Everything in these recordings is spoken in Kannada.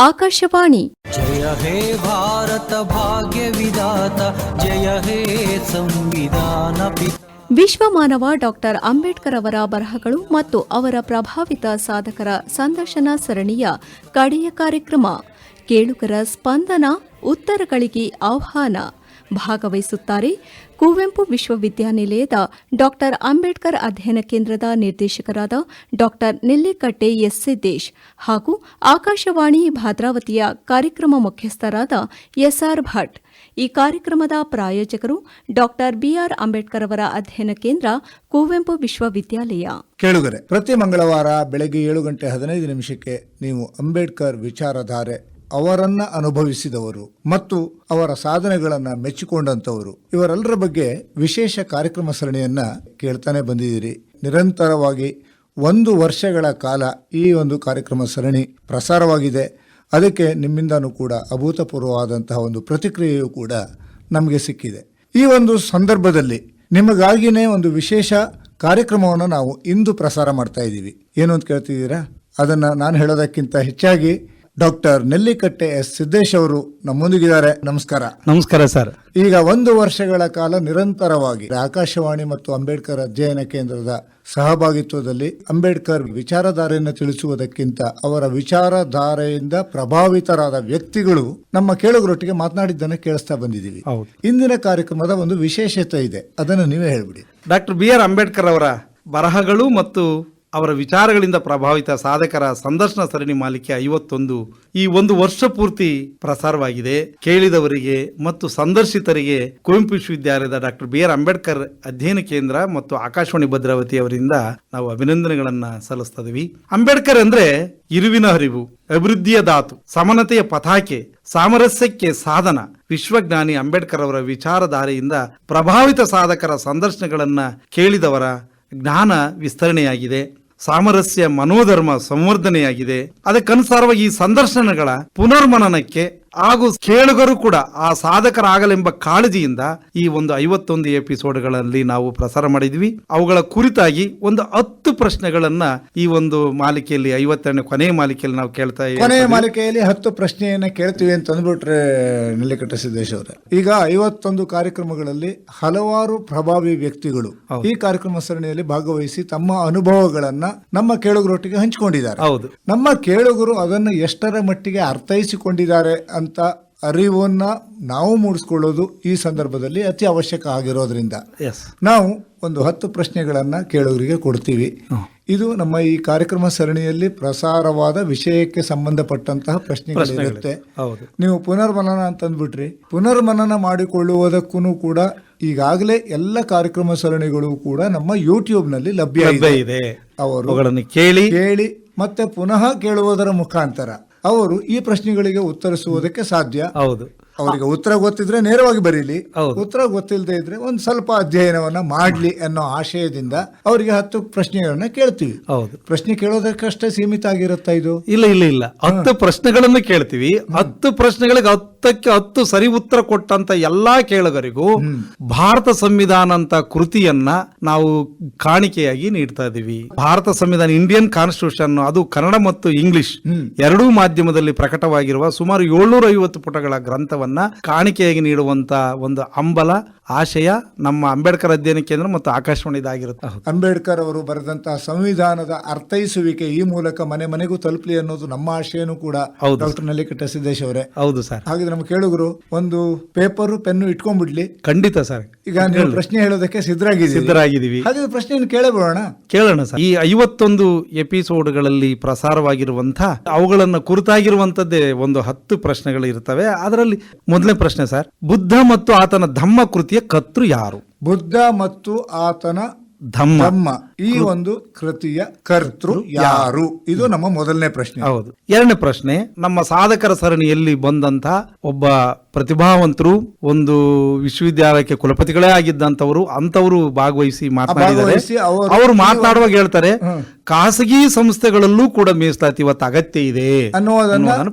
ಆಕಾಶವಾಣಿ. ಜಯ ಹೇ ಭಾರತ ಭಾಗ್ಯ ವಿಧಾತ ಜಯ ಹೇ ಸಂವಿಧಾನ ವಿಶ್ವ ಮಾನವ ಡಾಕ್ಟರ್ ಅಂಬೇಡ್ಕರ್ ಅವರ ಬರಹಗಳು ಮತ್ತು ಅವರ ಪ್ರಭಾವಿತ ಸಾಧಕರ ಸಂದರ್ಶನ ಸರಣಿಯ ಕಡೆಯ ಕಾರ್ಯಕ್ರಮ. ಕೇಳುಗರ ಸ್ಪಂದನ ಉತ್ತರಗಳಿಗೆ ಆಹ್ವಾನ. ಭಾಗವಹಿಸುತ್ತಾರೆ. ಕುವೆಂಪು ವಿಶ್ವವಿದ್ಯಾನಿಲಯದ ಡಾಕ್ಟರ್ ಅಂಬೇಡ್ಕರ್ ಅಧ್ಯಯನ ಕೇಂದ್ರದ ನಿರ್ದೇಶಕರಾದ ಡಾಕ್ಟರ್ ನೆಲ್ಲಿಕಟ್ಟೆ ಎಸ್. ಸಿದ್ದೇಶ್ ಹಾಗೂ ಆಕಾಶವಾಣಿ ಭದ್ರಾವತಿಯ ಕಾರ್ಯಕ್ರಮ ಮುಖ್ಯಸ್ಥರಾದ ಎಸ್ಆರ್ ಭಟ್. ಈ ಕಾರ್ಯಕ್ರಮದ ಪ್ರಾಯೋಜಕರು ಡಾಕ್ಟರ್ ಬಿಆರ್ ಅಂಬೇಡ್ಕರ್ ಅವರ ಅಧ್ಯಯನ ಕೇಂದ್ರ ಕುವೆಂಪು ವಿಶ್ವವಿದ್ಯಾಲಯ. ಕೇಳುಗರೆ, ಪ್ರತಿ ಮಂಗಳವಾರ ಬೆಳಗ್ಗೆ ಏಳು ಗಂಟೆ ಹದಿನೈದು ನಿಮಿಷಕ್ಕೆ ನೀವು ಅಂಬೇಡ್ಕರ್ ವಿಚಾರಧಾರೆ ಅವರನ್ನ ಅನುಭವಿಸಿದವರು ಮತ್ತು ಅವರ ಸಾಧನೆಗಳನ್ನ ಮೆಚ್ಚಿಕೊಂಡಂತವರು ಇವರೆಲ್ಲರ ಬಗ್ಗೆ ವಿಶೇಷ ಕಾರ್ಯಕ್ರಮ ಸರಣಿಯನ್ನ ಕೇಳ್ತಾನೆ ಬಂದಿದ್ದೀರಿ. ನಿರಂತರವಾಗಿ ಒಂದು ವರ್ಷಗಳ ಕಾಲ ಈ ಒಂದು ಕಾರ್ಯಕ್ರಮ ಸರಣಿ ಪ್ರಸಾರವಾಗಿದೆ. ಅದಕ್ಕೆ ನಿಮ್ಮಿಂದನೂ ಕೂಡ ಅಭೂತಪೂರ್ವವಾದಂತಹ ಒಂದು ಪ್ರತಿಕ್ರಿಯೆಯೂ ಕೂಡ ನಮಗೆ ಸಿಕ್ಕಿದೆ. ಈ ಒಂದು ಸಂದರ್ಭದಲ್ಲಿ ನಿಮಗಾಗಿನೇ ಒಂದು ವಿಶೇಷ ಕಾರ್ಯಕ್ರಮವನ್ನು ನಾವು ಇಂದು ಪ್ರಸಾರ ಮಾಡ್ತಾ ಇದ್ದೀವಿ. ಏನು ಅಂತ ಕೇಳ್ತಿದ್ದೀರಾ? ಅದನ್ನು ನಾನು ಹೇಳೋದಕ್ಕಿಂತ ಹೆಚ್ಚಾಗಿ ಡಾಕ್ಟರ್ ನೆಲ್ಲಿಕಟ್ಟೆ ಎಸ್ ಸಿದ್ದೇಶ್ ಅವರು ನಮ್ಮೊಂದಿಗಿದ್ದಾರೆ. ನಮಸ್ಕಾರ. ನಮಸ್ಕಾರ ಸರ್. ಈಗ ಒಂದು ವರ್ಷಗಳ ಕಾಲ ನಿರಂತರವಾಗಿ ಆಕಾಶವಾಣಿ ಮತ್ತು ಅಂಬೇಡ್ಕರ್ ಅಧ್ಯಯನ ಕೇಂದ್ರದ ಸಹಭಾಗಿತ್ವದಲ್ಲಿ ಅಂಬೇಡ್ಕರ್ ವಿಚಾರಧಾರೆಯನ್ನು ತಿಳಿಸುವುದಕ್ಕಿಂತ ಅವರ ವಿಚಾರಧಾರೆಯಿಂದ ಪ್ರಭಾವಿತರಾದ ವ್ಯಕ್ತಿಗಳು ನಮ್ಮ ಕೇಳುಗರೊಟ್ಟಿಗೆ ಮಾತನಾಡಿದ್ದನ್ನು ಕೇಳಿಸ್ತಾ ಬಂದಿದ್ದೀವಿ. ಹೌದು. ಇಂದಿನ ಕಾರ್ಯಕ್ರಮದ ಒಂದು ವಿಶೇಷತೆ ಇದೆ. ಅದನ್ನು ನೀವೇ ಹೇಳ್ಬಿಡಿ. ಡಾಕ್ಟರ್ ಬಿ ಆರ್ ಅಂಬೇಡ್ಕರ್ ಅವರ ಬರಹಗಳು ಮತ್ತು ಅವರ ವಿಚಾರಗಳಿಂದ ಪ್ರಭಾವಿತ ಸಾಧಕರ ಸಂದರ್ಶನ ಸರಣಿ ಮಾಲಿಕೆ ಐವತ್ತೊಂದು ಈ ಒಂದು ವರ್ಷ ಪೂರ್ತಿ ಪ್ರಸಾರವಾಗಿದೆ. ಕೇಳಿದವರಿಗೆ ಮತ್ತು ಸಂದರ್ಶಿತರಿಗೆ ಕುವೆಂಪು ವಿಶ್ವವಿದ್ಯಾಲಯದ ಡಾಕ್ಟರ್ ಬಿ ಆರ್ ಅಂಬೇಡ್ಕರ್ ಅಧ್ಯಯನ ಕೇಂದ್ರ ಮತ್ತು ಆಕಾಶವಾಣಿ ಭದ್ರಾವತಿ ಅವರಿಂದ ನಾವು ಅಭಿನಂದನೆಗಳನ್ನ ಸಲ್ಲಿಸ್ತಾ ಅಂಬೇಡ್ಕರ್ ಅಂದ್ರೆ ಇರುವಿನ ಹರಿವು, ಅಭಿವೃದ್ಧಿಯ ಧಾತು, ಸಮಾನತೆಯ ಪತಾಕೆ, ಸಾಮರಸ್ಯಕ್ಕೆ ಸಾಧನ, ವಿಶ್ವಜ್ಞಾನಿ ಅಂಬೇಡ್ಕರ್ ಅವರ ವಿಚಾರಧಾರೆಯಿಂದ ಪ್ರಭಾವಿತ ಸಾಧಕರ ಸಂದರ್ಶನಗಳನ್ನು ಕೇಳಿದವರ ಜ್ಞಾನ ವಿಸ್ತರಣೆಯಾಗಿದೆ. ಸಾಮರಸ್ಯ ಮನೋಧರ್ಮ ಸಂವರ್ಧನೆಯಾಗಿದೆ. ಅದಕ್ಕನುಸಾರವಾಗಿ ಈ ಸಂದರ್ಶನಗಳ ಪುನರ್ಮನನಕ್ಕೆ ಹಾಗೂ ಕೇಳುಗರು ಕೂಡ ಆ ಸಾಧಕರಾಗಲೆಂಬ ಕಾಳಜಿಯಿಂದ ಈ ಒಂದು ಐವತ್ತೊಂದು ಎಪಿಸೋಡ್ಗಳಲ್ಲಿ ನಾವು ಪ್ರಸಾರ ಮಾಡಿದ್ವಿ. ಅವುಗಳ ಕುರಿತಾಗಿ ಒಂದು ಹತ್ತು ಪ್ರಶ್ನೆಗಳನ್ನ ಈ ಒಂದು ಮಾಲಿಕೆಯಲ್ಲಿ ಐವತ್ತೆರಡನೇ ಕೊನೆಯ ಮಾಲಿಕೆಯಲ್ಲಿ ನಾವು ಕೇಳ್ತಾ ಕೊನೆಯ ಇದ್ದೀವಿ. ಮಾಲಿಕೆಯಲ್ಲಿ ಹತ್ತು ಪ್ರಶ್ನೆಯನ್ನ ಕೇಳ್ತೀವಿ ಅಂತ ಅಂದ್ಬಿಟ್ರೆ ನೆಲ್ಲಿಕಟ್ಟ ಸಿದ್ದೇಶ್ ಅವರ ಈಗ ಐವತ್ತೊಂದು ಕಾರ್ಯಕ್ರಮಗಳಲ್ಲಿ ಹಲವಾರು ಪ್ರಭಾವಿ ವ್ಯಕ್ತಿಗಳು ಈ ಕಾರ್ಯಕ್ರಮ ಸರಣಿಯಲ್ಲಿ ಭಾಗವಹಿಸಿ ತಮ್ಮ ಅನುಭವಗಳನ್ನ ನಮ್ಮ ಕೇಳುಗರೊಟ್ಟಿಗೆ ಹಂಚಿಕೊಂಡಿದ್ದಾರೆ. ಹೌದು. ನಮ್ಮ ಕೇಳುಗರು ಅದನ್ನು ಎಷ್ಟರ ಮಟ್ಟಿಗೆ ಅರ್ಥೈಸಿಕೊಂಡಿದ್ದಾರೆ ಅಂತ ಅರಿವನ್ನ ನಾವು ಮೂಡಿಸ್ಕೊಳ್ಳೋದು ಈ ಸಂದರ್ಭದಲ್ಲಿ ಅತಿ ಅವಶ್ಯಕ ಆಗಿರೋದ್ರಿಂದ. ನಾವು ಒಂದು ಹತ್ತು ಪ್ರಶ್ನೆಗಳನ್ನ ಕೇಳೋರಿಗೆ ಕೊಡ್ತೀವಿ. ಇದು ನಮ್ಮ ಈ ಕಾರ್ಯಕ್ರಮ ಸರಣಿಯಲ್ಲಿ ಪ್ರಸಾರವಾದ ವಿಷಯಕ್ಕೆ ಸಂಬಂಧಪಟ್ಟಂತಹ ಪ್ರಶ್ನೆಗಳಿರುತ್ತೆ. ನೀವು ಪುನರ್ಮನನ ಅಂತಂದ್ಬಿಟ್ರಿ. ಪುನರ್ಮನನ ಮಾಡಿಕೊಳ್ಳುವುದಕ್ಕೂ ಕೂಡ ಈಗಾಗಲೇ ಎಲ್ಲ ಕಾರ್ಯಕ್ರಮ ಸರಣಿಗಳು ಕೂಡ ನಮ್ಮ ಯೂಟ್ಯೂಬ್ನಲ್ಲಿ ಲಭ್ಯ ಇದೆ. ಅವರು ಕೇಳಿ. ಕೇಳಿ ಮತ್ತೆ ಪುನಃ ಕೇಳುವುದರ ಮುಖಾಂತರ. ಅವರು ಈ ಪ್ರಶ್ನೆಗಳಿಗೆ ಉತ್ತರಿಸುವುದಕ್ಕೆ ಸಾಧ್ಯ. ಹೌದು. ಅವರಿಗೆ ಉತ್ತರ ಗೊತ್ತಿದ್ರೆ ನೇರವಾಗಿ ಬರೀಲಿ. ಉತ್ತರ ಗೊತ್ತಿಲ್ಲದೆ ಇದ್ರೆ ಒಂದ್ ಸ್ವಲ್ಪ ಅಧ್ಯಯನವನ್ನ ಮಾಡ್ಲಿ ಅನ್ನೋ ಆಶಯದಿಂದ ಅವರಿಗೆ ಹತ್ತು ಪ್ರಶ್ನೆಗಳನ್ನ ಕೇಳ್ತೀವಿ. ಹೌದು. ಪ್ರಶ್ನೆ ಕೇಳೋದಕ್ಕಷ್ಟೇ ಸೀಮಿತ ಆಗಿರುತ್ತಾ ಇದು? ಇಲ್ಲ ಇಲ್ಲ ಇಲ್ಲ. ಹತ್ತು ಪ್ರಶ್ನೆಗಳನ್ನ ಕೇಳ್ತೀವಿ. ಹತ್ತು ಪ್ರಶ್ನೆಗಳಿಗೆ ಹತ್ತಕ್ಕೆ ಹತ್ತು ಸರಿ ಉತ್ತರ ಕೊಟ್ಟಂತ ಎಲ್ಲಾ ಕೇಳಗರಿಗೂ ಭಾರತ ಸಂವಿಧಾನ ಅಂತ ಕೃತಿಯನ್ನ ನಾವು ಕಾಣಿಕೆಯಾಗಿ ನೀಡ್ತಾ ಇದೀವಿ. ಭಾರತ ಸಂವಿಧಾನ ಇಂಡಿಯನ್ ಕಾನ್ಸ್ಟಿಟ್ಯೂಷನ್ ಅದು ಕನ್ನಡ ಮತ್ತು ಇಂಗ್ಲಿಷ್ ಎರಡೂ ಮಾಧ್ಯಮದಲ್ಲಿ ಪ್ರಕಟವಾಗಿರುವ ಸುಮಾರು ಏಳ್ನೂರ ಐವತ್ತು ಪುಟಗಳ ಗ್ರಂಥವನ್ನ ಕಾಣಿಕೆಯಾಗಿ ನೀಡುವಂತ ಒಂದು ಹಂಬಲ ಆಶಯ ನಮ್ಮ ಅಂಬೇಡ್ಕರ್ ಅಧ್ಯಯನ ಕೇಂದ್ರ ಮತ್ತು ಆಕಾಶವಾಣಿ ಇದಾಗಿರುತ್ತೆ ಅಂಬೇಡ್ಕರ್ ಅವರು ಬರೆದಂತಹ ಸಂವಿಧಾನದ ಅರ್ಥೈಸುವಿಕೆ ಈ ಮೂಲಕ ಮನೆ ಮನೆಗೂ ತಲುಪಲಿ ಅನ್ನೋದು ನಮ್ಮ ಆಶಯನೂ ಕೂಡ. ಡಾಕ್ಟರ್ ನಲ್ಲಿಕಟ್ಟ ಸಿದ್ದೇಶ್ ಅವರೇ. ಹೌದು ಸರ್. ಹಾಗಿದ್ರೆ ನಮ್ಮ ಕೇಳುಗರು ಒಂದು ಪೇಪರ್ ಪೆನ್ನು ಇಟ್ಕೊಂಡ್ಬಿಡ್ಲಿ. ಖಂಡಿತ ಸರ್. ಈಗ ನೀವು ಪ್ರಶ್ನೆ ಹೇಳೋದಕ್ಕೆ ಸಿದ್ಧರಾಗಿದ್ದೀವಿ. ಸಿದ್ಧರಾಗಿದ್ದೀವಿ ಹಾಗೆ ಪ್ರಶ್ನೆಯನ್ನು ಕೇಳಬೋಣ ಕೇಳೋಣ ಸರ್. ಈ ಐವತ್ತೊಂದು ಎಪಿಸೋಡ್ಗಳಲ್ಲಿ ಪ್ರಸಾರವಾಗಿರುವಂತಹ ಅವುಗಳನ್ನ ಕುರಿತಾಗಿರುವಂತದ್ದೇ ಒಂದು ಹತ್ತು ಪ್ರಶ್ನೆಗಳು ಇರ್ತವೆ. ಅದರಲ್ಲಿ ಮೊದಲನೇ ಪ್ರಶ್ನೆ ಸರ್. ಬುದ್ಧ ಮತ್ತು ಆತನ ಧಮ್ಮ ಕೃತಿಯ ಕರ್ತೃ ಯಾರು? ಬುದ್ಧ ಮತ್ತು ಆತನ ಧಮ್ಮ. ಈ ಒಂದು ಕೃತಿಯ ಕರ್ತೃ ಯಾರು? ಇದು ನಮ್ಮ ಮೊದಲನೇ ಪ್ರಶ್ನೆ. ಹೌದು. ಎರಡನೇ ಪ್ರಶ್ನೆ ನಮ್ಮ ಸಾಧಕರ ಸರಣಿಯಲ್ಲಿ ಬಂದಂತ ಒಬ್ಬ ಪ್ರತಿಭಾವಂತರು ಒಂದು ವಿಶ್ವವಿದ್ಯಾಲಯಕ್ಕೆ ಕುಲಪತಿಗಳೇ ಆಗಿದ್ದಂತವರು ಅಂತವರು ಭಾಗವಹಿಸಿ ಮಾತನಾಡಿದ್ದಾರೆ. ಅವರು- ಮಾತನಾಡುವಾಗ ಹೇಳ್ತಾರೆ ಖಾಸಗಿ ಸಂಸ್ಥೆಗಳಲ್ಲೂ ಕೂಡ ಮೀಸಲಾತಿ ಇವತ್ತು ಅಗತ್ಯ ಇದೆ ಅನ್ನೋದನ್ನು.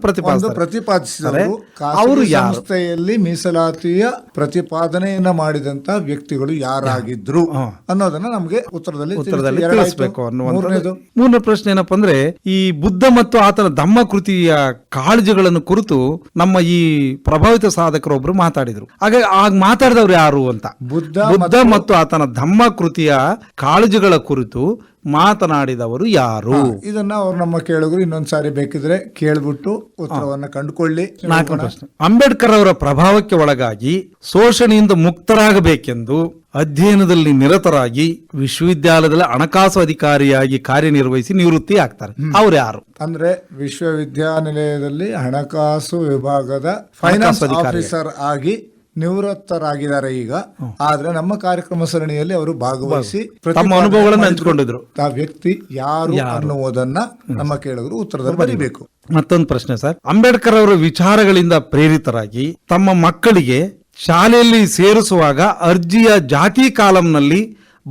ಪ್ರತಿಪಾದಿಸಿದವರು ಅವರು ಸಂಸ್ಥೆಯಲ್ಲಿ ಮೀಸಲಾತಿಯ ಪ್ರತಿಪಾದನೆಯನ್ನ ಮಾಡಿದಂತ ವ್ಯಕ್ತಿಗಳು ಯಾರಾಗಿದ್ರು ಅನ್ನೋದನ್ನ ನಮಗೆ ಉತ್ತರದಲ್ಲಿ ಉತ್ತರದಲ್ಲಿ. ತಿಳಿಸಬೇಕು ಅನ್ನುವಂಥದ್ದು. ಮೂರನೇ ಪ್ರಶ್ನೆ ಏನಪ್ಪಾ ಅಂದ್ರೆ ಈ ಬುದ್ಧ ಮತ್ತು ಆತನ ಧಮ್ಮ ಕೃತಿಯ ಕಾಳಜಿಗಳನ್ನು ಕುರಿತು ನಮ್ಮ ಈ ಪ್ರಭಾವಿತ ಸಾಧಕರೊಬ್ರು ಮಾತಾಡಿದ್ರು. ಹಾಗೆ ಆಗ ಮಾತಾಡಿದವ್ರು ಯಾರು ಅಂತ? ಬುದ್ಧ ಬುದ್ಧ ಮತ್ತು ಆತನ ಧಮ್ಮ ಕೃತಿಯ ಕಾಳಜಿಗಳ ಕುರಿತು ಮಾತನಾಡಿದವರು ಯಾರು? ಇದನ್ನ ಅವ್ರು ನಮ್ಮ ಕೇಳಿದ್ರು ಇನ್ನೊಂದ್ ಸಾರಿ ಬೇಕಿದ್ರೆ ಕೇಳ್ಬಿಟ್ಟು ಉತ್ತರವನ್ನ ಕಂಡುಕೊಳ್ಳಿ. ನಾಲ್ಕನೇ ಪ್ರಶ್ನೆ. ಅಂಬೇಡ್ಕರ್ ಅವರ ಪ್ರಭಾವಕ್ಕೆ ಒಳಗಾಗಿ ಶೋಷಣೆಯಿಂದ ಮುಕ್ತರಾಗಬೇಕೆಂದು ಅಧ್ಯಯನದಲ್ಲಿ ನಿರತರಾಗಿ ವಿಶ್ವವಿದ್ಯಾಲಯದಲ್ಲಿ ಹಣಕಾಸು ಅಧಿಕಾರಿಯಾಗಿ ಕಾರ್ಯನಿರ್ವಹಿಸಿ ನಿವೃತ್ತಿ ಆಗ್ತಾರೆ. ಅವ್ರು ಯಾರು? ಅಂದ್ರೆ ವಿಶ್ವವಿದ್ಯಾನಿಲಯದಲ್ಲಿ ಹಣಕಾಸು ವಿಭಾಗದ ಫೈನಾನ್ಸ್. ಆಫೀಸರ್ ಆಗಿ ನಿವೃತ್ತರಾಗಿದ್ದಾರೆ ಈಗ. ಆದ್ರೆ ನಮ್ಮ ಕಾರ್ಯಕ್ರಮ ಸರಣಿಯಲ್ಲಿ ಅವರು ಭಾಗವಹಿಸಿ ತಮ್ಮ ಅನುಭವಗಳನ್ನು ಹಂಚಿಕೊಂಡಿದ್ರು. ಆ ವ್ಯಕ್ತಿ ಯಾರು ಅನ್ನುವುದನ್ನ ನಮ್ಮ ಕೇಳಿದ್ರು ಉತ್ತರದಲ್ಲಿ ಬರೀಬೇಕು. ಮತ್ತೊಂದು ಪ್ರಶ್ನೆ ಸರ್. ಅಂಬೇಡ್ಕರ್ ಅವರ ವಿಚಾರಗಳಿಂದ ಪ್ರೇರಿತರಾಗಿ ತಮ್ಮ ಮಕ್ಕಳಿಗೆ ಶಾಲೆಯಲ್ಲಿ ಸೇರಿಸುವಾಗ ಅರ್ಜಿಯ ಜಾತಿ ಕಾಲಂನಲ್ಲಿ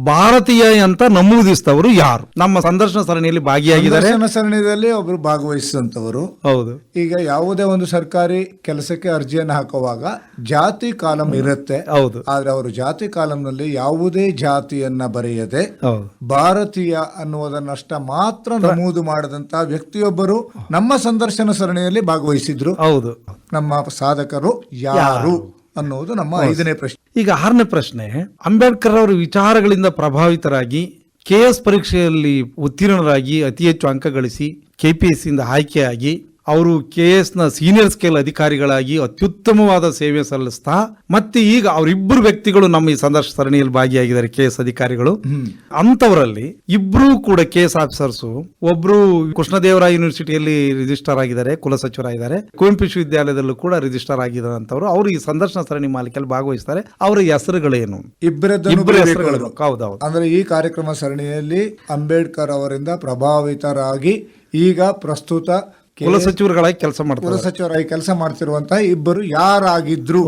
ಭಾರತೀಯ ಅಂತ ನಮೂದಿಸಿದವರು ಯಾರು? ನಮ್ಮ ಸಂದರ್ಶನ ಸರಣಿಯಲ್ಲಿ ಭಾಗಿಯಾಗಿದ್ದಾರೆ. ಸಂದರ್ಶನ ಸರಣಿಯಲ್ಲಿ ಒಬ್ರು ಭಾಗವಹಿಸಿದಂತವರು ಹೌದು. ಈಗ ಯಾವುದೇ ಒಂದು ಸರ್ಕಾರಿ ಕೆಲಸಕ್ಕೆ ಅರ್ಜಿಯನ್ನು ಹಾಕುವಾಗ ಜಾತಿ ಕಾಲಂ ಇರುತ್ತೆ. ಹೌದು. ಆದ್ರೆ ಅವರು ಜಾತಿ ಕಾಲಂನಲ್ಲಿ ಯಾವುದೇ ಜಾತಿಯನ್ನ ಬರೆಯದೆ ಹೌದು. ಭಾರತೀಯ ಅನ್ನುವುದನ್ನಷ್ಟ ಮಾತ್ರ ನಮೂದು ಮಾಡದಂತ ವ್ಯಕ್ತಿಯೊಬ್ಬರು ನಮ್ಮ ಸಂದರ್ಶನ ಸರಣಿಯಲ್ಲಿ ಭಾಗವಹಿಸಿದ್ರು. ಹೌದು. ನಮ್ಮ ಸಾಧಕರು ಯಾರು ಅನ್ನುವುದು ನಮ್ಮ ಐದನೇ ಪ್ರಶ್ನೆ. ಈಗ ಆರನೇ ಪ್ರಶ್ನೆ, ಅಂಬೇಡ್ಕರ್ ಅವರ ವಿಚಾರಗಳಿಂದ ಪ್ರಭಾವಿತರಾಗಿ ಕೆ ಎಸ್ ಪರೀಕ್ಷೆಯಲ್ಲಿ ಉತ್ತೀರ್ಣರಾಗಿ ಅತಿ ಹೆಚ್ಚು ಅಂಕ ಗಳಿಸಿ ಕೆಪಿಎಸ್ಸಿಯಿಂದ ಆಯ್ಕೆಯಾಗಿ ಅವರು ಕೆ ಎಸ್ನ ಸೀನಿಯರ್ ಸ್ಕೇಲ್ ಅಧಿಕಾರಿಗಳಾಗಿ ಅತ್ಯುತ್ತಮವಾದ ಸೇವೆ ಸಲ್ಲಿಸ್ತಾ ಮತ್ತೆ ಈಗ ಅವರಿಬ್ಬರು ವ್ಯಕ್ತಿಗಳು ನಮ್ಮ ಈ ಸಂದರ್ಶ ಸರಣಿಯಲ್ಲಿ ಭಾಗಿಯಾಗಿದ್ದಾರೆ ಕೆ ಎಸ್ ಅಧಿಕಾರಿಗಳು. ಅಂತವರಲ್ಲಿ ಇಬ್ರು ಕೂಡ ಕೆ ಎಸ್ ಆಫೀಸರ್ಸ್ ಒಬ್ರು ಕೃಷ್ಣದೇವರಾಯ ಯೂನಿವರ್ಸಿಟಿಯಲ್ಲಿ ರಿಜಿಸ್ಟರ್ ಆಗಿದ್ದಾರೆ ಕುಲಸಚಿವರಾಗಿದ್ದಾರೆ ಕುವೆಂಪು ವಿಶ್ವವಿದ್ಯಾಲಯದಲ್ಲೂ ಕೂಡ ರಿಜಿಸ್ಟರ್ ಆಗಿದ್ದಾರೆ ಅಂತವರು ಅವರು ಈ ಸಂದರ್ಶನ ಸರಣಿ ಮಾಲಿಕೆಯಲ್ಲಿ ಭಾಗವಹಿಸ್ತಾರೆ. ಅವರ ಹೆಸರುಗಳೇನು? ಇಬ್ಬರ ಹೆಸರುಗಳು. ಹೌದೌದು. ಅಂದ್ರೆ ಈ ಕಾರ್ಯಕ್ರಮ ಸರಣಿಯಲ್ಲಿ ಅಂಬೇಡ್ಕರ್ ಅವರಿಂದ ಪ್ರಭಾವಿತರಾಗಿ ಈಗ ಪ್ರಸ್ತುತ ಕುಲಸಚಿವರುಗಳಾಗಿ ಕೆಲಸ ಮಾಡ್ತಾರೆ. ಕುಲಸಚಿವರಾಗಿ ಕೆಲಸ ಮಾಡ್ತಿರುವಂತಹ ಇಬ್ಬರು ಯಾರಾಗಿದ್ರು.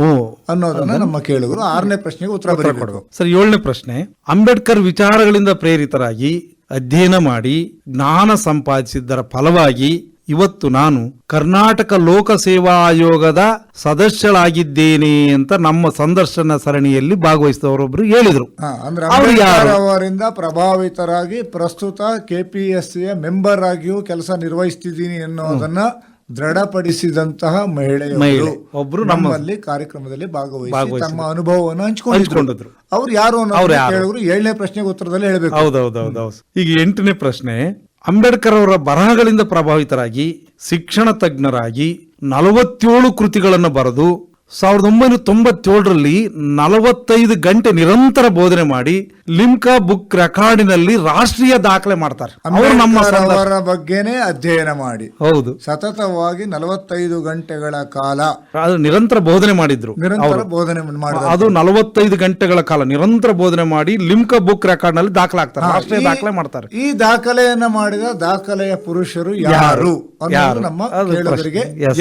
ಅನ್ನೋದನ್ನ ನಮ್ಮ ಕೇಳಿದ್ರು ಆರನೇ ಪ್ರಶ್ನೆಗೆ ಉತ್ತರ ಕೊಡಬೇಕು. ಸರ್ ಏಳನೇ ಪ್ರಶ್ನೆ. ಅಂಬೇಡ್ಕರ್ ವಿಚಾರಗಳಿಂದ ಪ್ರೇರಿತರಾಗಿ ಅಧ್ಯಯನ ಮಾಡಿ ಜ್ಞಾನ ಸಂಪಾದಿಸಿದ್ದರ ಫಲವಾಗಿ ಇವತ್ತು ನಾನು ಕರ್ನಾಟಕ ಲೋಕ ಸೇವಾ ಆಯೋಗದ ಸದಸ್ಯಳಾಗಿದ್ದೇನೆ ಅಂತ ನಮ್ಮ ಸಂದರ್ಶನ ಸರಣಿಯಲ್ಲಿ ಭಾಗವಹಿಸಿದವರೊಬ್ರು ಹೇಳಿದ್ರು? ಅವರಿಂದ ಪ್ರಭಾವಿತರಾಗಿ ಪ್ರಸ್ತುತ ಕೆಪಿಎಸ್ಸಿಯ ಮೆಂಬರ್ ಆಗಿಯೂ ಕೆಲಸ ನಿರ್ವಹಿಸ್ತಿದ್ದೀನಿ ಅನ್ನೋದನ್ನ ದೃಢಪಡಿಸಿದಂತಹ ಮಹಿಳೆಯರು ಮಹಿಳೆ. ಒಬ್ರು ನಮ್ಮ- ನಮ್ಮಲ್ಲಿ ಕಾರ್ಯಕ್ರಮದಲ್ಲಿ ಭಾಗವಹಿಸಿ. ತಮ್ಮ ಅನುಭವವನ್ನು ಹಂಚಿಕೊಂಡಿದ್ರು. ಅವ್ರು ಯಾರು ಅವ್ರು ಹೇಳಿದ್ರು ಏಳನೇ ಪ್ರಶ್ನೆಗೆ ಉತ್ತರದಲ್ಲಿ ಹೇಳಬೇಕು ಹೌದೌದೌದು ಈಗ ಎಂಟನೇ ಪ್ರಶ್ನೆ ಅಂಬೇಡ್ಕರ್ ಅವರ ಬರಹಗಳಿಂದ ಪ್ರಭಾವಿತರಾಗಿ ಶಿಕ್ಷಣ ತಜ್ಞರಾಗಿ ನಲವತ್ತೇಳು ಕೃತಿಗಳನ್ನು ಬರೆದು ಸಾವಿರದ ಒಂಬೈನೂರ ತೊಂಬತ್ತೇಳರಲ್ಲಿ ನಲವತ್ತೈದು ಗಂಟೆ ನಿರಂತರ ಬೋಧನೆ ಮಾಡಿ ಲಿಮ್ಕಾ ಬುಕ್ ರೆಕಾರ್ಡಿನಲ್ಲಿ ರಾಷ್ಟ್ರೀಯ ದಾಖಲೆ ಮಾಡ್ತಾರೆ. ಅವರು ನಮ್ಮ ಅವರ ಬಗ್ಗೆನೇ ಅಧ್ಯಯನ ಮಾಡಿ. ಹೌದು. ಸತತವಾಗಿ ನಲವತ್ತೈದು ಗಂಟೆಗಳ ಕಾಲ. ಅದು ನಿರಂತರ ಬೋಧನೆ ಮಾಡಿದ್ರು ನಿರಂತರ ಬೋಧನೆ ಮಾಡಿದ್ರು. ಅದು ನಲವತ್ತೈದು ಗಂಟೆಗಳ ಕಾಲ ನಿರಂತರ ಬೋಧನೆ ಮಾಡಿ ಲಿಮ್ಕಾ ಬುಕ್ ರೆಕಾರ್ಡ್ನಲ್ಲಿ ದಾಖಲಾಗ್ತಾರೆ ರಾಷ್ಟ್ರೀಯ ದಾಖಲೆ ಮಾಡ್ತಾರೆ. ಈ ದಾಖಲೆಯನ್ನ ಮಾಡಿದ ದಾಖಲೆಯ ಪುರುಷರು ಯಾರು? ನಮ್ಮ.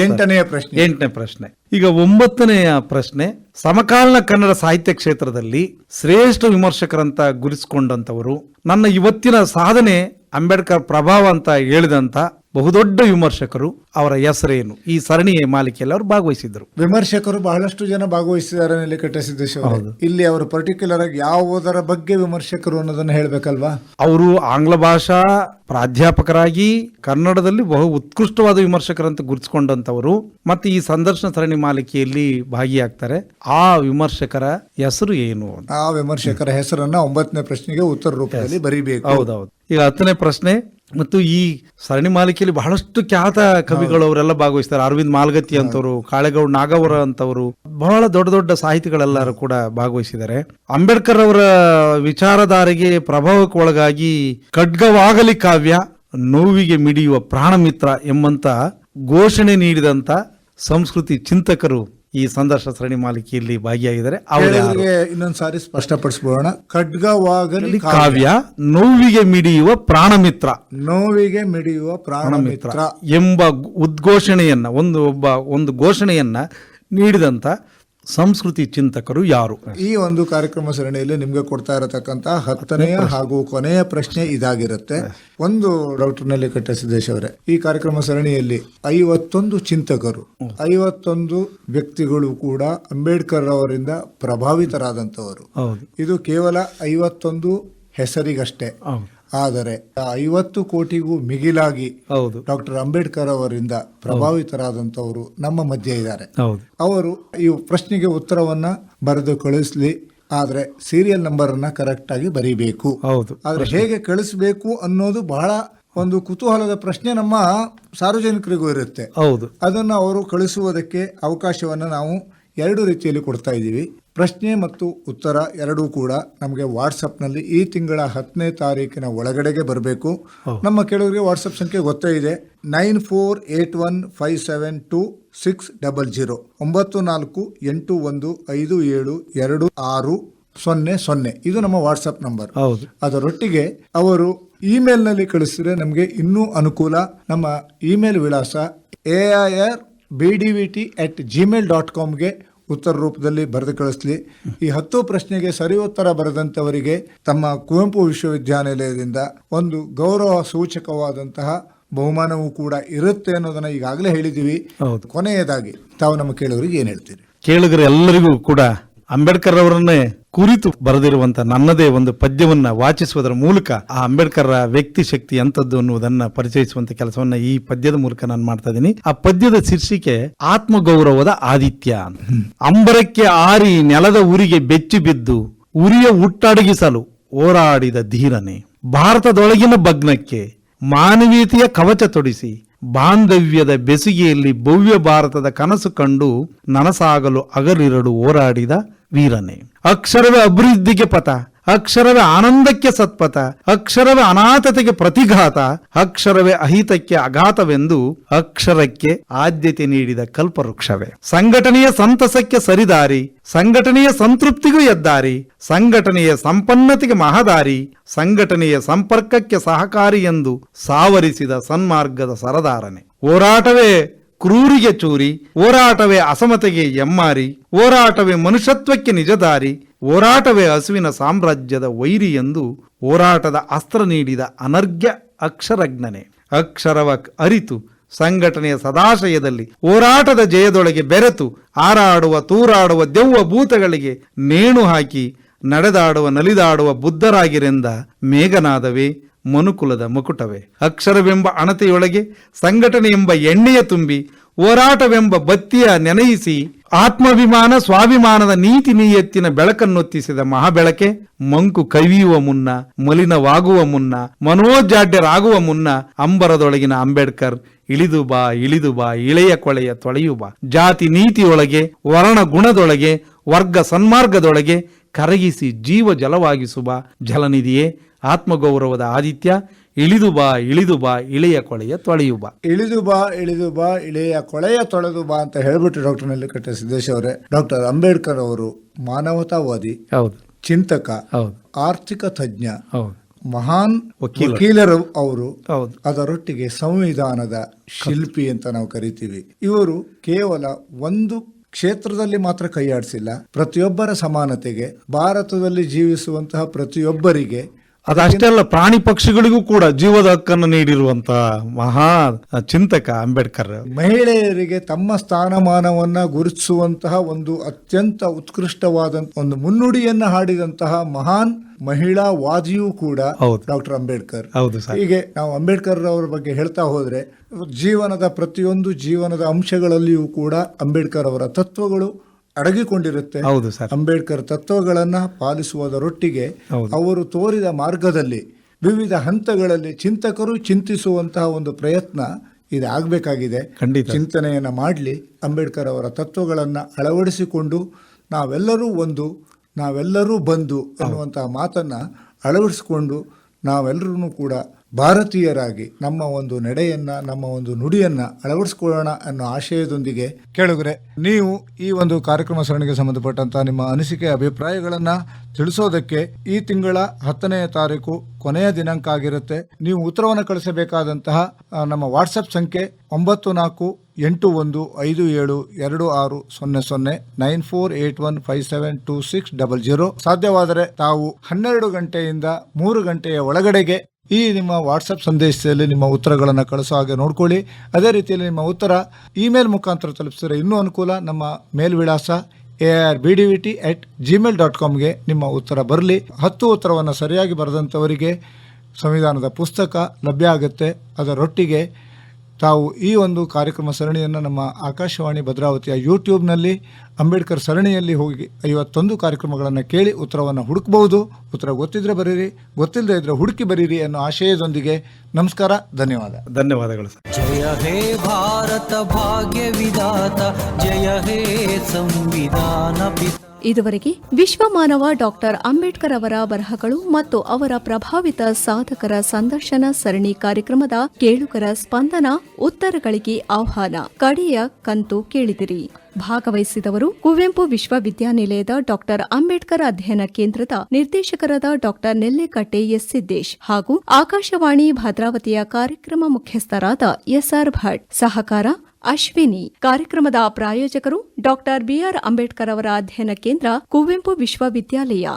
ಎಂಟನೆಯ ಪ್ರಶ್ನೆ. ಎಂಟನೇ ಪ್ರಶ್ನೆ. ಈಗ ಒಂಬತ್ತನೆಯ ಪ್ರಶ್ನೆ, ಸಮಕಾಲೀನ ಕನ್ನಡ ಸಾಹಿತ್ಯ ಕ್ಷೇತ್ರದಲ್ಲಿ ಶ್ರೇಷ್ಠ ವಿಮರ್ಶಕರಂತ ಗುರುತಿಸಿಕೊಂಡಂತವರು ನನ್ನ ಇವತ್ತಿನ ಸಾಧನೆ ಅಂಬೇಡ್ಕರ್ ಪ್ರಭಾವ ಅಂತ ಹೇಳಿದಂತ ಬಹುದೊಡ್ಡ ವಿಮರ್ಶಕರು ಅವರ ಹೆಸರೇನು? ಈ ಸರಣಿ ಮಾಲಿಕೆಯಲ್ಲಿ ಅವರು ಭಾಗವಹಿಸಿದ್ರು ವಿಮರ್ಶಕರು ಬಹಳಷ್ಟು ಜನ ಭಾಗವಹಿಸಿದ್ದಾರೆ ಸಿದ್ದೇಶ್ವರ ಇಲ್ಲಿ ಅವರು ಪರ್ಟಿಕ್ಯುಲರ್ ಆಗಿ ಯಾವುದರ ಬಗ್ಗೆ ವಿಮರ್ಶಕರು ಅನ್ನೋದನ್ನ ಹೇಳ್ಬೇಕಲ್ವಾ? ಅವರು ಆಂಗ್ಲ ಭಾಷಾ ಪ್ರಾಧ್ಯಾಪಕರಾಗಿ ಕನ್ನಡದಲ್ಲಿ ಬಹು ಉತ್ಕೃಷ್ಟವಾದ ವಿಮರ್ಶಕರಂತ ಗುರುತಿಸಿಕೊಂಡಂತವರು ಮತ್ತೆ ಈ ಸಂದರ್ಶನ ಸರಣಿ ಮಾಲಿಕೆಯಲ್ಲಿ ಭಾಗಿಯಾಗ್ತಾರೆ. ಆ ವಿಮರ್ಶಕರ ಹೆಸರು ಏನು ಆ ವಿಮರ್ಶಕರ ಹೆಸರನ್ನ ಒಂಬತ್ತನೇ ಪ್ರಶ್ನೆಗೆ ಉತ್ತರ ರೂಪದಲ್ಲಿ ಬರೀಬೇಕು. ಹೌದೌದು. ಈಗ ಹತ್ತನೇ ಪ್ರಶ್ನೆ ಮತ್ತು ಈ ಸರಣಿ ಮಾಲಿಕೆಯಲ್ಲಿ ಬಹಳಷ್ಟು ಖ್ಯಾತ ಕವಿಗಳು ಅವರೆಲ್ಲ ಭಾಗವಹಿಸ್ತಾರೆ. ಅರವಿಂದ್ ಮಾಲ್ಗತ್ತಿ ಅಂತವರು ಕಾಳೆಗೌಡ ನಾಗವರ ಅಂತವರು ಬಹಳ ದೊಡ್ಡ ದೊಡ್ಡ ಸಾಹಿತಿಗಳೆಲ್ಲರೂ ಕೂಡ ಭಾಗವಹಿಸಿದ್ದಾರೆ. ಅಂಬೇಡ್ಕರ್ ಅವರ ವಿಚಾರಧಾರೆಗೆ ಪ್ರಭಾವಕ್ಕೆ ಒಳಗಾಗಿ ಖಡ್ಗವಾಗಲಿ ಕಾವ್ಯ ನೋವಿಗೆ ಮಿಡಿಯುವ ಪ್ರಾಣಮಿತ್ರ ಎಂಬಂತ ಘೋಷಣೆ ನೀಡಿದಂತ ಸಂಸ್ಕೃತಿ ಚಿಂತಕರು ಈ ಸಂದರ್ಶನ ಸರಣಿ ಮಾಲಿಕೆಯಲ್ಲಿ ಭಾಗಿಯಾಗಿದ್ದಾರೆ. ಅವರು ಇನ್ನೊಂದು ಸಾರಿ ಸ್ಪಷ್ಟಪಡಿಸ್ಬೋಣ ಖಡ್ಗವಾಗಲಿ ಕಾವ್ಯ. ನೋವಿಗೆ ಮಿಡಿಯುವ ಪ್ರಾಣಮಿತ್ರ. ನೋವಿಗೆ ಮಿಡಿಯುವ ಪ್ರಾಣಮಿತ್ರ ಎಂಬ ಉದ್ಘೋಷಣೆಯನ್ನ ಒಂದು ಒಬ್ಬ ಒಂದು ಘೋಷಣೆಯನ್ನ ನೀಡಿದಂತ ಸಂಸ್ಕೃತಿ ಚಿಂತಕರು ಯಾರು? ಈ ಒಂದು ಕಾರ್ಯಕ್ರಮ ಸರಣಿಯಲ್ಲಿ ನಿಮ್ಗೆ ಕೊಡ್ತಾ ಇರತಕ್ಕಂತ ಹತ್ತನೆಯ ಹಾಗೂ ಕೊನೆಯ ಪ್ರಶ್ನೆ ಇದಾಗಿರುತ್ತೆ. ಒಂದು ಡಾಕ್ಟರ್ನಲ್ಲಿ ಸಿದ್ದೇಶ್ ಅವರೇ ಈ ಕಾರ್ಯಕ್ರಮ ಸರಣಿಯಲ್ಲಿ ಐವತ್ತೊಂದು ಚಿಂತಕರು ಐವತ್ತೊಂದು ವ್ಯಕ್ತಿಗಳು ಕೂಡ ಅಂಬೇಡ್ಕರ್ ಅವರಿಂದ ಪ್ರಭಾವಿತರಾದಂತವರು ಇದು ಕೇವಲ ಐವತ್ತೊಂದು ಹೆಸರಿಗಷ್ಟೇ. ಆದರೆ ಐವತ್ತು ಕೋಟಿಗೂ ಮಿಗಿಲಾಗಿ ಹೌದು. ಡಾಕ್ಟರ್ ಅಂಬೇಡ್ಕರ್ ಅವರಿಂದ ಪ್ರಭಾವಿತರಾದಂತವರು ನಮ್ಮ ಮಧ್ಯೆ ಇದ್ದಾರೆ. ಅವರು ಈ ಪ್ರಶ್ನೆಗೆ ಉತ್ತರವನ್ನ ಬರೆದು ಕಳಿಸ್ಲಿ ಆದ್ರೆ ಸೀರಿಯಲ್ ನಂಬರ್ ಅನ್ನ ಕರೆಕ್ಟ್ ಆಗಿ ಬರೀಬೇಕು. ಹೌದು. ಆದ್ರೆ ಹೇಗೆ ಕಳಿಸ್ಬೇಕು ಅನ್ನೋದು ಬಹಳ ಒಂದು ಕುತೂಹಲದ ಪ್ರಶ್ನೆ ನಮ್ಮ ಸಾರ್ವಜನಿಕರಿಗೂ ಇರುತ್ತೆ. ಹೌದು. ಅದನ್ನು ಅವರು ಕಳಿಸುವುದಕ್ಕೆ ಅವಕಾಶವನ್ನು ನಾವು ಎರಡು ರೀತಿಯಲ್ಲಿ ಕೊಡ್ತಾ ಇದ್ದೀವಿ. ಪ್ರಶ್ನೆ ಮತ್ತು ಉತ್ತರ ಎರಡೂ ಕೂಡ ನಮಗೆ ವಾಟ್ಸಪ್ನಲ್ಲಿ ಈ ತಿಂಗಳ ಹತ್ತನೇ ತಾರೀಕಿನ ಒಳಗಡೆಗೆ ಬರಬೇಕು. ನಮ್ಮ ಕೆಲವರಿಗೆ ವಾಟ್ಸಪ್ ಸಂಖ್ಯೆ ಗೊತ್ತೇ ಇದೆ. Nine four eight one five seven two six double zero ಒಂಬತ್ತು ನಾಲ್ಕು ಎಂಟು ಒಂದು ಐದು ಏಳು ಎರಡು ಆರು ಸೊನ್ನೆ ಸೊನ್ನೆ. ಇದು ನಮ್ಮ ವಾಟ್ಸಪ್ ನಂಬರ್. ಹೌದು. ಅದರೊಟ್ಟಿಗೆ ಅವರು ಇಮೇಲ್ನಲ್ಲಿ ಕಳಿಸಿದ್ರೆ ನಮಗೆ ಇನ್ನೂ ಅನುಕೂಲ. ನಮ್ಮ ಇಮೇಲ್ ವಿಳಾಸ A I R B D V T at Gmail dot ಕಾಮ್ಗೆ ಉತ್ತರ ರೂಪದಲ್ಲಿ ಬರೆದು ಕಳಿಸ್ಲಿ. ಈ ಹತ್ತು ಪ್ರಶ್ನೆಗೆ ಸರಿ ಉತ್ತರ ಬರೆದಂಥವರಿಗೆ ತಮ್ಮ ಕುವೆಂಪು ವಿಶ್ವವಿದ್ಯಾನಿಲಯದಿಂದ ಒಂದು ಗೌರವ ಸೂಚಕವಾದಂತಹ ಬಹುಮಾನವೂ ಕೂಡ ಇರುತ್ತೆ ಅನ್ನೋದನ್ನ ಈಗಾಗಲೇ ಹೇಳಿದ್ದೀವಿ. ಕೊನೆಯದಾಗಿ ತಾವು ನಮ್ಮ ಕೇಳೋರಿಗೆ ಏನು ಹೇಳ್ತೀರಿ? ಕೇಳಿದ್ರೆ ಎಲ್ಲರಿಗೂ ಕೂಡ ಅಂಬೇಡ್ಕರ್ ಅವರನ್ನೇ ಕುರಿತು ಬರೆದಿರುವಂತಹ ನನ್ನದೇ ಒಂದು ಪದ್ಯವನ್ನ ವಾಚಿಸುವುದರ ಮೂಲಕ ಆ ಅಂಬೇಡ್ಕರ್ ವ್ಯಕ್ತಿ ಶಕ್ತಿ ಎಂತದ್ದು ಅನ್ನುವುದನ್ನ ಪರಿಚಯಿಸುವಂತ ಕೆಲಸವನ್ನ ಈ ಪದ್ಯದ ಮೂಲಕ ನಾನು ಮಾಡ್ತಾ ಇದ್ದೀನಿ. ಆ ಪದ್ಯದ ಶೀರ್ಷಿಕೆ ಆತ್ಮಗೌರವದ ಆದಿತ್ಯ ಅಂಬರಕ್ಕೆ ಆರಿ ನೆಲದ ಉರಿಗೆ ಬೆಚ್ಚಿ ಬಿದ್ದು ಉರಿಯ ಹುಟ್ಟಡಗಿಸಲು ಹೋರಾಡಿದ ಧೀರನೆ. ಭಾರತದೊಳಗಿನ ಭಗ್ನಕ್ಕೆ ಮಾನವೀಯತೆಯ ಕವಚ ತೊಡಿಸಿ ಬಾಂಧವ್ಯದ ಬೆಸುಗೆಯಲ್ಲಿ ಭವ್ಯ ಭಾರತದ ಕನಸು ಕಂಡು ನನಸಾಗಲು ಅಗಲಿರಡು ಹೋರಾಡಿದ ವೀರನೆ. ಅಕ್ಷರವೇ ಅಭಿವೃದ್ಧಿಗೆ ಪಥ ಅಕ್ಷರವೇ ಆನಂದಕ್ಕೆ ಸತ್ಪಥ ಅಕ್ಷರವೇ ಅನಾಥತೆಗೆ ಪ್ರತಿಘಾತ, ಅಕ್ಷರವೇ ಅಹಿತಕ್ಕೆ ಅಘಾತವೆಂದು ಅಕ್ಷರಕ್ಕೆ ಆದ್ಯತೆ ನೀಡಿದ ಕಲ್ಪವೃಕ್ಷವೇ. ಸಂಘಟನೆಯ ಸಂತಸಕ್ಕೆ ಸರಿದಾರಿ, ಸಂಘಟನೆಯ ಸಂತೃಪ್ತಿಗೂ ಎದ್ದಾರಿ, ಸಂಘಟನೆಯ ಸಂಪನ್ನತೆಗೆ ಮಹದಾರಿ, ಸಂಘಟನೆಯ ಸಂಪರ್ಕಕ್ಕೆ ಸಹಕಾರಿ ಎಂದು ಸಾವರಿಸಿದ ಸನ್ಮಾರ್ಗದ ಸರದಾರನೆ. ಹೋರಾಟವೇ ಕ್ರೂರಿಗೆ ಚೂರಿ, ಹೋರಾಟವೇ ಅಸಮತೆಗೆ ಎಮ್ಮಾರಿ, ಹೋರಾಟವೇ ಮನುಷ್ಯತ್ವಕ್ಕೆ ನಿಜದಾರಿ, ಹೋರಾಟವೇ ಹಸುವಿನ ಸಾಮ್ರಾಜ್ಯದ ವೈರಿ ಎಂದು ಹೋರಾಟದ ಅಸ್ತ್ರ ನೀಡಿದ ಅನರ್ಘ್ಯ ಅಕ್ಷರಜ್ಞನೆ. ಅಕ್ಷರವ ಅರಿತು, ಸಂಘಟನೆಯ ಸದಾಶಯದಲ್ಲಿ ಹೋರಾಟದ ಜಯದೊಳಗೆ ಬೆರೆತು, ಹಾರಾಡುವ, ತೂರಾಡುವ ದೆವ್ವ ಭೂತಗಳಿಗೆ ನೇಣು ಹಾಕಿ, ನಡೆದಾಡುವ, ನಲಿದಾಡುವ ಬುದ್ಧರಾಗಿರೆಂದ ಮೇಘನಾದವೇ ಮನುಕುಲದ ಮುಕುಟವೇ. ಅಕ್ಷರವೆಂಬ ಅಣತೆಯೊಳಗೆ ಸಂಘಟನೆ ಎಂಬ ಎಣ್ಣೆಯ ತುಂಬಿ, ಹೋರಾಟವೆಂಬ ಬತ್ತಿಯ ನೆನೆಯಿಸಿ, ಆತ್ಮಾಭಿಮಾನ, ಸ್ವಾಭಿಮಾನದ ನೀತಿ ನಿಯತ್ತಿನ ಬೆಳಕನ್ನೊತ್ತಿಸಿದ ಮಹಾಬೆಳಕೆ, ಮಂಕು ಕವಿಯುವ ಮುನ್ನ, ಮಲಿನವಾಗುವ ಮುನ್ನ, ಮನೋಜಾಡ್ಯರಾಗುವ ಮುನ್ನ, ಅಂಬರದೊಳಗಿನ ಅಂಬೇಡ್ಕರ್, ಇಳಿದು ಬಾ ಇಳಿದು ಬಾ, ಇಳೆಯ ಕೊಳೆಯ ತೊಳೆಯು ಬಾ. ಜಾತಿ ನೀತಿಯೊಳಗೆ, ವರ್ಣ ಗುಣದೊಳಗೆ, ವರ್ಗ ಸನ್ಮಾರ್ಗದೊಳಗೆ ಕರಗಿಸಿ ಜೀವ ಜಲವಾಗಿಸುವ ಜಲನಿಧಿಯೇ ಆತ್ಮಗೌರವದ ಆದಿತ್ಯ ಇಳಿದು ಬಾ ಇಳಿದು ಬಾ ಇಳೆಯ ಕೊಳೆಯ ತೊಳೆಯು ಬಾ. ಇಳಿದು ಬಾ ಇಳಿದು ಬಾ ಇಳೆಯ ಕೊಳೆಯ ತೊಳೆದು ಬಾ ಅಂತ ಹೇಳ್ಬಿಟ್ಟು ಡಾಕ್ಟರ್ ನೆಲ್ಲಿಕಟ್ಟೆ ಸಿದ್ದೇಶ್ ಅವರೇ ಡಾಕ್ಟರ್ ಅಂಬೇಡ್ಕರ್ ಅವರು ಮಾನವತಾವಾದಿ ಹೌದು. ಚಿಂತಕ ಹೌದು. ಆರ್ಥಿಕ ತಜ್ಞ ಹೌದು. ಮಹಾನ್ ವಕೀಲರು. ಅವರು ಅದರೊಟ್ಟಿಗೆ ಸಂವಿಧಾನದ ಶಿಲ್ಪಿ ಅಂತ ನಾವು ಕರಿತೀವಿ. ಇವರು ಕೇವಲ ಒಂದು ಕ್ಷೇತ್ರದಲ್ಲಿ ಮಾತ್ರ ಕೈಯಾಡಿಸಿಲ್ಲ ಪ್ರತಿಯೊಬ್ಬರ ಸಮಾನತೆಗೆ ಭಾರತದಲ್ಲಿ ಜೀವಿಸುವಂತಹ ಪ್ರತಿಯೊಬ್ಬರಿಗೆ ಅದಷ್ಟೇ ಅಲ್ಲ ಪ್ರಾಣಿ ಪಕ್ಷಿಗಳಿಗೂ ಕೂಡ ಜೀವದ ಹಕ್ಕನ್ನು ನೀಡಿರುವಂತ ಮಹಾ ಚಿಂತಕ ಅಂಬೇಡ್ಕರ್. ಮಹಿಳೆಯರಿಗೆ ತಮ್ಮ ಸ್ಥಾನಮಾನವನ್ನ ಗುರುತಿಸುವಂತಹ ಒಂದು ಅತ್ಯಂತ ಉತ್ಕೃಷ್ಟವಾದ ಒಂದು ಮುನ್ನುಡಿಯನ್ನ ಹಾಡಿದಂತಹ ಮಹಾನ್ ಮಹಿಳಾ ವಾದಿಯೂ ಕೂಡ. ಡಾಕ್ಟರ್ ಅಂಬೇಡ್ಕರ್. ಹೌದು ಹೀಗೆ ನಾವು ಅಂಬೇಡ್ಕರ್ ಅವರ ಬಗ್ಗೆ ಹೇಳ್ತಾ ಹೋದ್ರೆ ಜೀವನದ ಪ್ರತಿಯೊಂದು ಜೀವನದ ಅಂಶಗಳಲ್ಲಿಯೂ ಕೂಡ ಅಂಬೇಡ್ಕರ್ ಅವರ ತತ್ವಗಳು ಅಡಗಿಕೊಂಡಿರುತ್ತೆ. ಹೌದು ಸರ್. ಅಂಬೇಡ್ಕರ್ ತತ್ವಗಳನ್ನ ಪಾಲಿಸುವುದರೊಟ್ಟಿಗೆ ಅವರು ತೋರಿದ ಮಾರ್ಗದಲ್ಲಿ ವಿವಿಧ ಹಂತಗಳಲ್ಲಿ ಚಿಂತಕರು ಚಿಂತಿಸುವಂತಹ ಒಂದು ಪ್ರಯತ್ನ ಇದಾಗಬೇಕಾಗಿದೆ ಖಂಡಿತ. ಚಿಂತನೆಯನ್ನ ಮಾಡಲಿ ಅಂಬೇಡ್ಕರ್ ಅವರ ತತ್ವಗಳನ್ನು ಅಳವಡಿಸಿಕೊಂಡು ನಾವೆಲ್ಲರೂ ಒಂದು ನಾವೆಲ್ಲರೂ ಬಂದು ಅನ್ನುವಂತಹ ಮಾತನ್ನ ಅಳವಡಿಸಿಕೊಂಡು ನಾವೆಲ್ಲರೂ ಕೂಡ ಭಾರತೀಯರಾಗಿ ನಮ್ಮ ಒಂದು ನಡೆಯನ್ನ, ನಮ್ಮ ಒಂದು ನುಡಿಯನ್ನ ಅಳವಡಿಸ್ಕೊಳ್ಳೋಣ ಅನ್ನೋ ಆಶಯದೊಂದಿಗೆ ಕೇಳುಗರೆ, ನೀವು ಈ ಒಂದು ಕಾರ್ಯಕ್ರಮ ಸರಣಿಗೆ ಸಂಬಂಧಪಟ್ಟಂತ ನಿಮ್ಮ ಅನಿಸಿಕೆ, ಅಭಿಪ್ರಾಯಗಳನ್ನ ತಿಳಿಸೋದಕ್ಕೆ ಈ ತಿಂಗಳ ಹತ್ತನೆಯ ತಾರೀಕು ಕೊನೆಯ ದಿನಾಂಕ ಆಗಿರುತ್ತೆ. ನೀವು ಉತ್ತರವನ್ನು ಕಳಿಸಬೇಕಾದಂತಹ ನಮ್ಮ ವಾಟ್ಸಪ್ ಸಂಖ್ಯೆ ಒಂಬತ್ತು ನಾಲ್ಕು ಎಂಟು ಒಂದು ಐದು ಏಳು ಎರಡು ಆರು ಸೊನ್ನೆ ಸೊನ್ನೆ nine four eight one five seven two six double zero. ಸಾಧ್ಯವಾದರೆ ತಾವು ಹನ್ನೆರಡು ಗಂಟೆಯಿಂದ ಮೂರು ಗಂಟೆಯ ಒಳಗಡೆಗೆ ಈ ನಿಮ್ಮ ವಾಟ್ಸಪ್ ಸಂದೇಶದಲ್ಲಿ ನಿಮ್ಮ ಉತ್ತರಗಳನ್ನು ಕಳಿಸೋ ಹಾಗೆ ನೋಡ್ಕೊಳ್ಳಿ. ಅದೇ ರೀತಿಯಲ್ಲಿ ನಿಮ್ಮ ಉತ್ತರ ಇಮೇಲ್ ಮುಖಾಂತರ ತಲುಪಿಸಿದ್ರೆ ಇನ್ನೂ ಅನುಕೂಲ. ನಮ್ಮ ಮೇಲ್ ವಿಳಾಸ A R B D V T at Gmail dot ಕಾಮ್ಗೆ ನಿಮ್ಮ ಉತ್ತರ ಬರಲಿ. ಹತ್ತು ಉತ್ತರವನ್ನು ಸರಿಯಾಗಿ ಬರೆದಂಥವರಿಗೆ ಸಂವಿಧಾನದ ಪುಸ್ತಕ ಲಭ್ಯ ಆಗುತ್ತೆ. ಅದರೊಟ್ಟಿಗೆ ತಾವು ಈ ಒಂದು ಕಾರ್ಯಕ್ರಮ ಸರಣಿಯನ್ನು ನಮ್ಮ ಆಕಾಶವಾಣಿ ಭದ್ರಾವತಿಯ ಯೂಟ್ಯೂಬ್ನಲ್ಲಿ ಅಂಬೇಡ್ಕರ್ ಸರಣಿಯಲ್ಲಿ ಹೋಗಿ ಐವತ್ತೊಂದು ಕಾರ್ಯಕ್ರಮಗಳನ್ನು ಕೇಳಿ ಉತ್ತರವನ್ನು ಹುಡುಕಬಹುದು. ಉತ್ತರ ಗೊತ್ತಿದ್ರೆ ಬರೀರಿ ಗೊತ್ತಿಲ್ಲದೆ ಇದ್ದರೆ ಹುಡುಕಿ ಬರೀರಿ ಅನ್ನೋ ಆಶಯದೊಂದಿಗೆ ನಮಸ್ಕಾರ ಧನ್ಯವಾದ. ಧನ್ಯವಾದಗಳು ಜಯ ಹೇ ಭಾರತ ಭಾಗ್ಯ ವಿಧಾತ ಜಯ ಹೇ ಸಂವಿಧಾನ ಇದುವರೆಗೆ ವಿಶ್ವಮಾನವ ಡಾಕ್ಟರ್ ಅಂಬೇಡ್ಕರ್ ಅವರ ಬರಹಗಳು ಮತ್ತು ಅವರ ಪ್ರಭಾವಿತ ಸಾಧಕರ ಸಂದರ್ಶನ ಸರಣಿ ಕಾರ್ಯಕ್ರಮದ ಕೇಳುಗರ ಸ್ಪಂದನ, ಉತ್ತರಗಳಿಗೆ ಆಹ್ವಾನ, ಕಡೆಯ ಕಂತು ಕೇಳಿದಿರಿ. ಭಾಗವಹಿಸಿದವರು ಕುವೆಂಪು ವಿಶ್ವವಿದ್ಯಾನಿಲಯದ ಡಾಕ್ಟರ್ ಅಂಬೇಡ್ಕರ್ ಅಧ್ಯಯನ ಕೇಂದ್ರದ ನಿರ್ದೇಶಕರಾದ ಡಾಕ್ಟರ್ ನೆಲ್ಲೆಕಟ್ಟೆ ಎಸ್ ಸಿದ್ದೇಶ್ ಹಾಗೂ ಆಕಾಶವಾಣಿ ಭದ್ರಾವತಿಯ ಕಾರ್ಯಕ್ರಮ ಮುಖ್ಯಸ್ಥರಾದ ಎಸ್ಆರ್ ಭಟ್. ಸಹಕಾರ ಅಶ್ವಿನಿ ಕಾರ್ಯಕ್ರಮದ ಪ್ರಾಯೋಜಕರು ಡಾಕ್ಟರ್ ಬಿಆರ್ ಅಂಬೇಡ್ಕರ್ ಅವರ ಅಧ್ಯಯನ ಕೇಂದ್ರ ಕುವೆಂಪು ವಿಶ್ವವಿದ್ಯಾಲಯ.